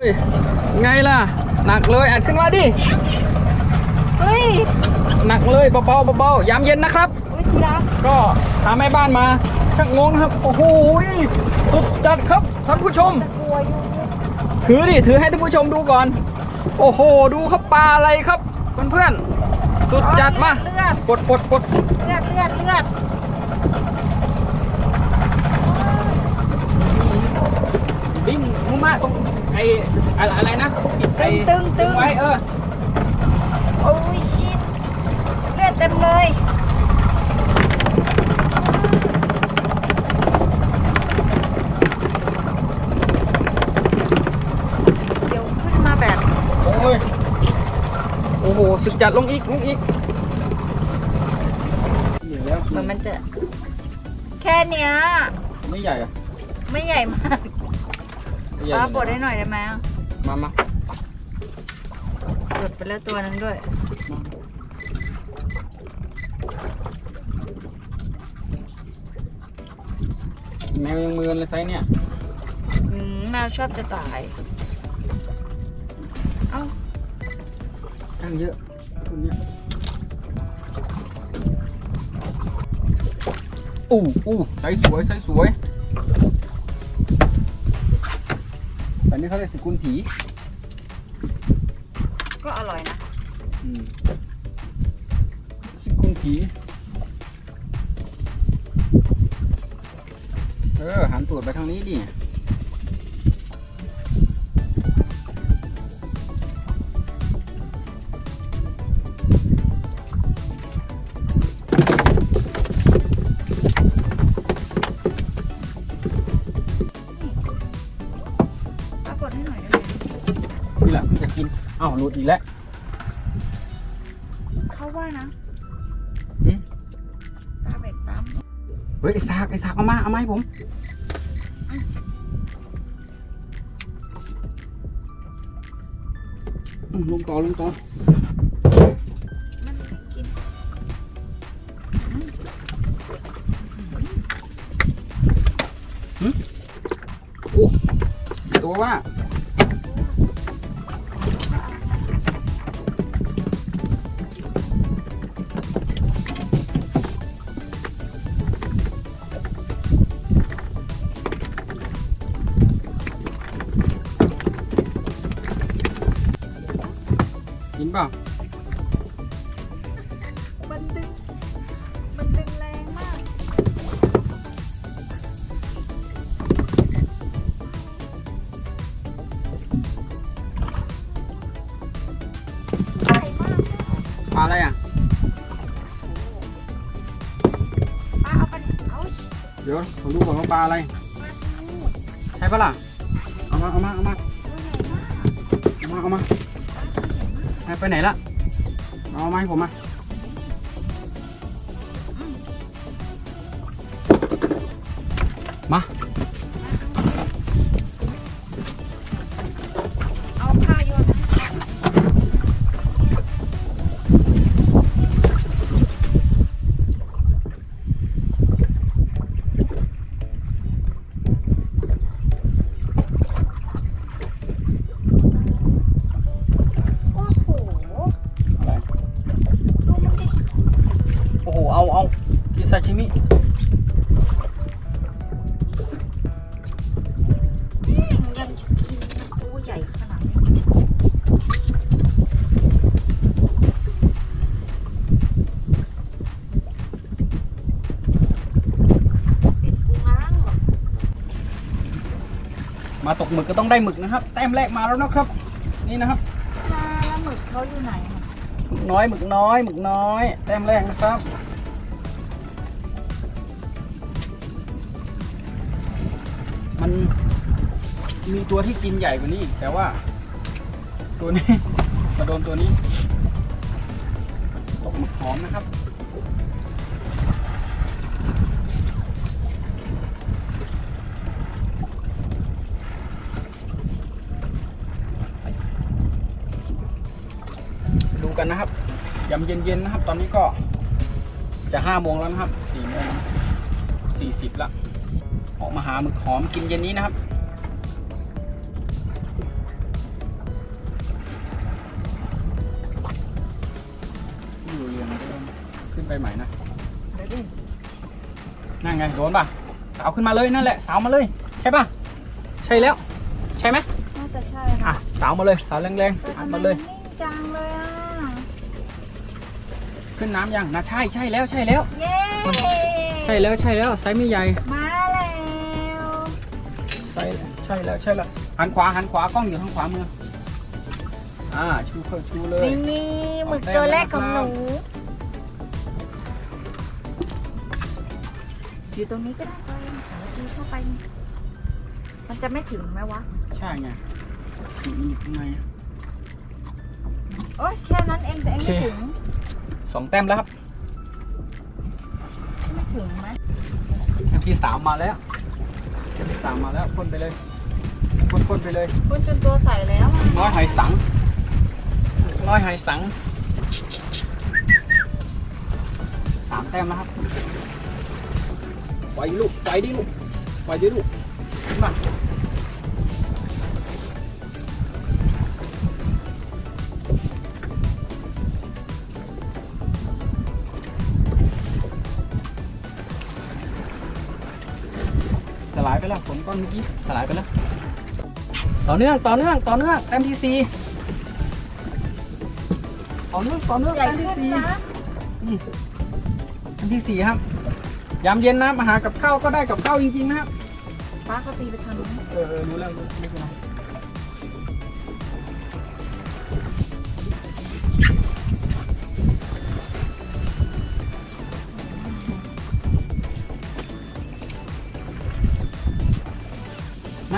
เฮ้ยไงล่ะ หนักเลยอัดขึ้นมาดิ เฮ้ย หนักเลยเบาๆเบาๆยามเย็นนะครับเฮ้ยทีรักก็พาแม่บ้านมาชักงงนะครับ โอ้โหสุดจัดครับท่านผู้ชมตะกลัวอยู่ถือดิ ถือให้ท่านผู้ชมดูก่อน โอ้โห ดูครับปลาอะไรครับเพื่อนๆ สุดจัดมาเลือดกดกดกดเลือดเลือดเลือดดิ้งมุมาตรงไอ้อะไรอะไรนะไอ้ตึงตึงตึงไว้เออโอ้ยชิดเลือดเต็มเลยเดี๋ยวขึ้นมาแบบ โอ้ยโอ้โหสุดจัดลงอีกลงอีกนี่แล้วเหมือนมันจะ แค่เนี้ยไม่ใหญ่อะไม่ใหญ่มากไม่ ใหญ่ป้าบดให้หน่อยได้ไหมอะมามาบดไปแล้วตัวนึงด้วย แมวยังมือเลยไซส์เนี่ยอืมแมวชอบจะตาย เอ้า ตั้งเยอะคนเนี้ยอู้อู้ไซส์สวยไซส์สวย อันนี้เขาเรียกสกุลผีก็อร่อยนะ อืมสกุลผี เออหันตูดไปทางนี้ดิ หลุดอีกแล้วเขาว่านะหืมตาเบ็ดปั๊มเฮ้ยไอ้สากไอ้สากเอามาเอามาให้ผมอืมลงต่อลงต่อมันไม่กินโอ้ตัวว่า ปลาอะไร ใช่ปะล่ะ เอามา เอามา เอามา เอามา เอามา ไปไหนละ เอามาให้ผมมาาชิมิแม่งยังจะกินตัวใหญ่ขนาดนี้เป็ดกูง้างเหรอมาตกหมึกก็ต้องได้หมึกนะครับ แต้มแรกมาแล้วนะครับ นี่นะครับ ปลาแล้วหมึกเขาอยู่ไหนอะ หมึกน้อยหมึกน้อยหมึกน้อย แต้มแรกนะครับ มันมีตัวที่กินใหญ่กว่านี้อีกแต่ว่า ตัวนี้มาโดนตัวนี้ ตกหมึกหอมนะครับดูกันนะครับยำเย็นๆนะครับ ตอนนี้ก็จะห้าโมงแล้วนะครับสี่โมงสี่สิบละ ออกมาหาหมึกหอมกินเย็นนี้นะครับ อยู่เรียนขึ้นไปใหม่นะนั่งไงโดนป่ะ สาวขึ้นมาเลยนั่นแหละ สาวมาเลย ใช่ป่ะ ใช่แล้ว ใช่ไหมน่าจะใช่ค่ะอะ สาวมาเลย สาวแรงๆอัทมาเลยจังเลยอะ ขึ้นน้ำยังนะใช่ใช่แล้วใช่แล้วใช่แล้วใช่แล้วไซส์ไม่ใหญ่ มา แล้วไซส์ใช่แล้วใช่แล้วหันขวาหันขวากล้องอยู่ทางขวามืออ่าชูเข้าชูเลยนี่หมึกตัวแรกของหนูอยู่ตรงนี้ก็ได้ไปหาทีเข้าไป มันจะไม่ถึงไหมวะ ใช่ไงอยู่นี่ข้างในโอ๊ยแค่นั้นเองแต่เองไม่โอเคถึงสองแต้มแล้วครับ ไม่ถึงไหมพี่สามมาแล้วพี่ สามมาแล้วพ่นไปเลยพ่นพ่นไปเลยคุณจนตัวใสแล้วอะน้อยหอยสัง น้อยหอยสังสามแต้มแล้วครับไปลูกไปดิลูกไปดิลูกขึ้นมา ไปแล้วฝนก้อนเมื่อกี้สลายไปแล้ว ต่อเนื่องต่อเนื่องต่อเนื่องแต้มที่สี่ต่อเนื่องต่อเนื่องใหญ่แต้มที่ขึ้นสี่นะแต้มที่สี่ครับ ยามเย็นนะมาหากับข้าวก็ได้กับข้าวจริงๆนะครับป้าก็ตีไปทางนู้นเออเออรู้แล้วรู้ไม่เป็นไร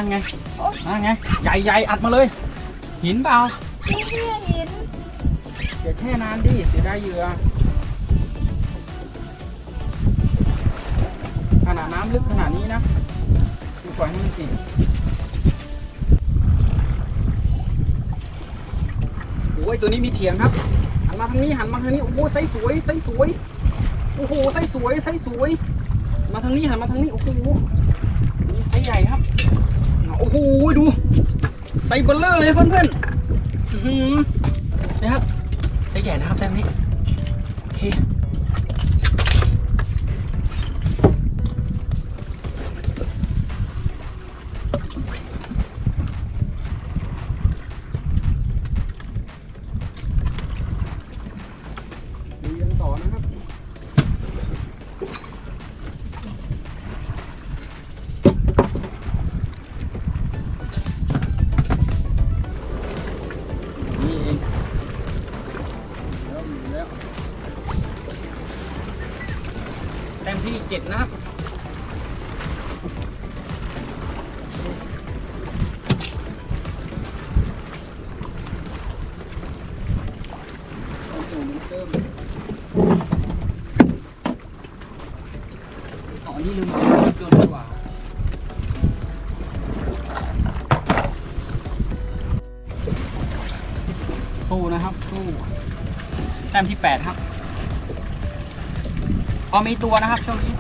นั่นไงนั่นไง ใหญ่ๆอัดมาเลย หินเปล่านี่พี่หินอย่าแช่นานดิเสียดายเหยื่อขนาดน้ำลึกขนาดนี้นะดูปล่อยให้มันกินโอ้ยตัวนี้มีเถียงครับหันมาทางนี้หันมาทางนี้โอ้โหไซส์สวยไซส์สวยโอ้โหไซส์สวยไซส์สวย มาทางนี้หันมาทางนี้โอ้โหนี่ไซส์ใหญ่ครับ โอ้โหดู ใส่เบลเลอร์เลยเพื่อนๆ เจ็ดนะครับโอ้โหมันเติมอ๋อนี่ลืมเอาเกินดีกว่าสู้นะครับ สู้แต้มที่แปดครับพอมีตัวนะครับช่วงนี้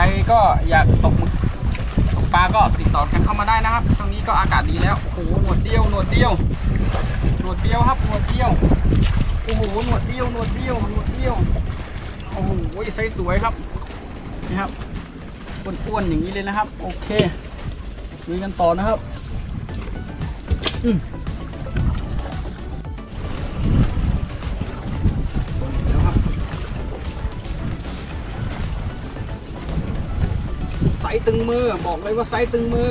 รก็อยากตกหมึกตกปลาก็ติดต่อกันเข้ามาได้นะครับช่วงนี้ก็อากาศดีแล้ว โอ้โห หนวดเดียว หนวดเดียว หนวดเดียวครับ หนวดเดียว โอ้โห หนวดเดียว หนวดเดียว หนวดเดียว โอ้โหไซส์สวยครับ นี่ครับอ้วนๆอย่างนี้เลยนะครับ โอเคลุยกันต่อนะครับ อืม ส์ตึงมือ บอกเลยว่าไซส์ตึงมือ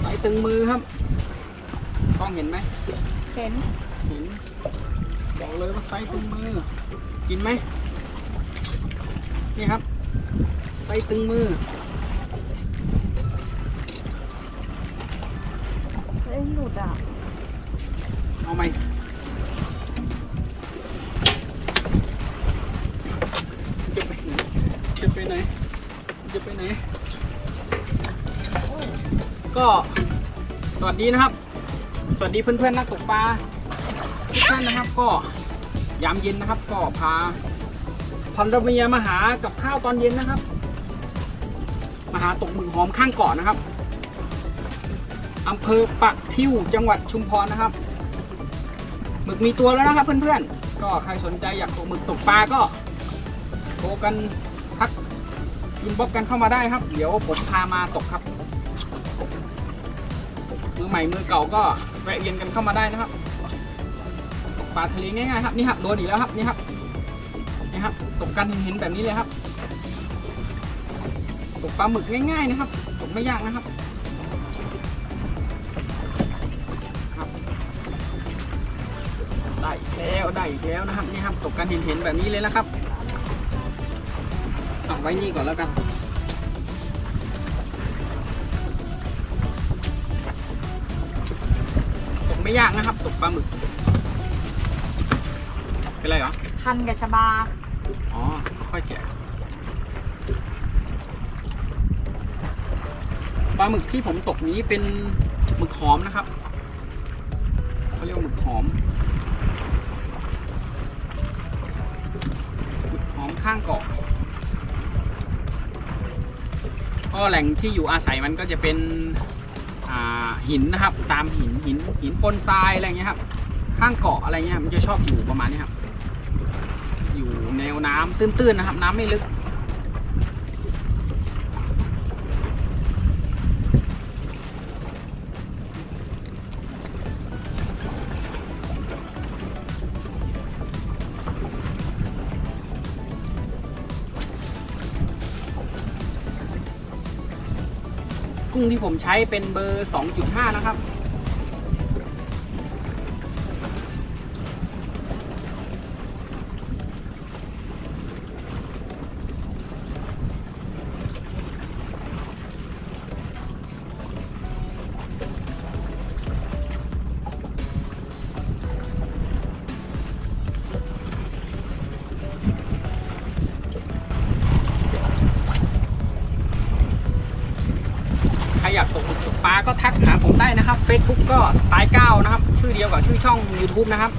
ไซส์ตึงมือครับกล้องเห็นไหมเห็นเห็น บอกเลยว่าไซส์ตึงมือ กินไหมนี่ครับไซส์ตึงมือเอ้ยหลุดอะเอาไหม จะไปไหน ก็สวัสดีนะครับ สวัสดีเพื่อนๆนักตกปลาทุกท่านนะครับ ก็ยามเย็นนะครับ ก็พาพันรเมียมาหากับข้าวตอนเย็นนะครับ มาหาตกหมึกหอมข้างเกาะนะครับอำเภอปะทิวจังหวัดชุมพรนะครับหมึกมีตัวแล้วนะครับเพื่อนๆก็ใครสนใจอยากตกหมึกตกปลาก็โทรกัน อินบ็อกกันเข้ามาได้ครับ เดี๋ยวผมพามาตกครับ มือใหม่มือเก่าก็แวะเวียนกันเข้ามาได้นะครับตกปลาทะเลง่ายๆครับนี่ครับโดนอีกแล้วครับนี่ครับนี่ครับตกกันเห็นแบบนี้เลยครับ ตกปลาหมึกง่ายๆนะครับตกไม่ยากนะครับได้แล้วได้แล้วนะครับนี่ครับตกกันเห็นๆแบบนี้เลยนะครับ ไว้นี่ก่อนแล้วกันตกไม่ยากนะครับตกปลาหมึกเป็นไรเหรอพันกับชบา อ๋อค่อยแกะปลาหมึกที่ผมตกนี้เป็นหมึกหอมนะครับเขาเรียกว่าหมึกหอมหมึกหอมข้างเกาะ ก็แหล่งที่อยู่อาศัยมันก็จะเป็นหินนะครับ ตามหินหินหินปนทรายอะไรเงี้ยครับ ข้างเกาะอะไรเงี้ยมันจะชอบอยู่ประมาณนี้ครับ อยู่แนวน้ำตื้นๆนะครับ น้ำไม่ลึก กุ้งที่ผมใช้เป็นเบอร์ 2.5 นะครับ ใครอยากตกตกปลาก็ทักหาผมได้นะครับ Facebook ก็สไตล์เก้านะครับ ชื่อเดียวกับชื่อช่อง YouTube นะครับ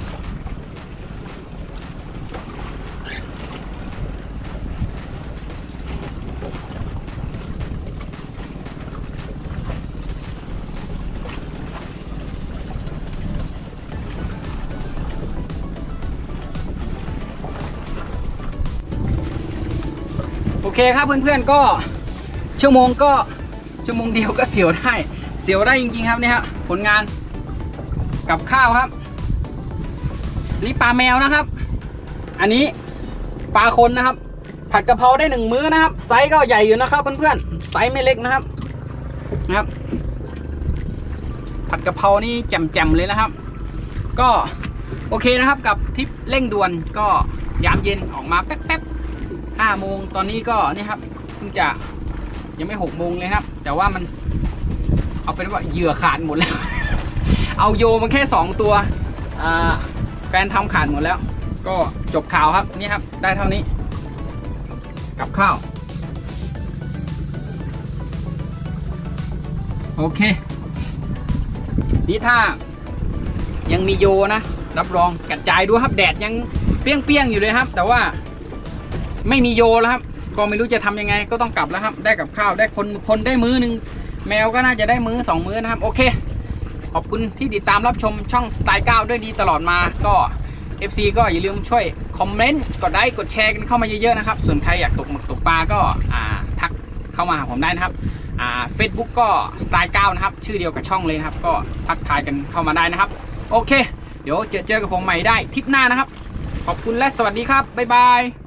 โอเคครับเพื่อนๆก็ชั่วโมงก็ ชั่วโมงเดียวก็เสียวได้ เสียวได้จริงๆครับเนี่ยผลงานกับข้าวครับ นี่ปลาแมวนะครับ อันนี้ปลาคนนะครับ ผัดกะเพราได้หนึ่งมื้อนะครับ ไซส์ก็ใหญ่อยู่นะครับเพื่อนๆไซส์ไม่เล็กนะครับนะครับ ผัดกะเพรานี่แจ่มๆเลยนะครับ ก็โอเคนะครับกับทริปเร่งด่วนก็ยามเย็นออกมาแป๊บๆห้าโมงตอนนี้ก็นี่ครับเพิ่งจะ ยังไม่หกโมงเลยครับ แต่ว่ามันเอาเป็นว่าเหยื่อขาดหมดแล้ว เอาโยมาแค่สองตัวแฟนทำขาดหมดแล้ว ก็จบข่าวครับนี่ครับได้เท่านี้ กับข้าว โอเค นี่ถ้ายังมีโยนะ รับรองกระจายดูครับแดดยังเปรี้ยงๆอยู่เลยครับ แต่ว่าไม่มีโยแล้วครับ ก็ไม่รู้จะทำยังไงก็ต้องกลับแล้วครับ ได้กับข้าวได้คนคนได้มื้อหนึ่งแมวก็น่าจะได้มื้อสองมื้อนะครับ โอเค ขอบคุณที่ติดตามรับชมช่องสไตล์9ด้วยดีตลอดมาก็ FC ก็อย่าลืมช่วยคอมเมนต์กดไลค์กดแชร์กันเข้ามาเยอะๆนะครับ ส่วนใครอยากตกหมึกตกปลาก็อ่าทักเข้ามาหาผมได้นะครับอ่า Facebook ก็สไตล์9นะครับ ชื่อเดียวกับช่องเลยนะครับ ก็ทักทายกันเข้ามาได้นะครับ โอเค เดี๋ยวเจอเจอกับผมใหม่ได้ทริปหน้านะครับ ขอบคุณและสวัสดีครับ บ๊ายบาย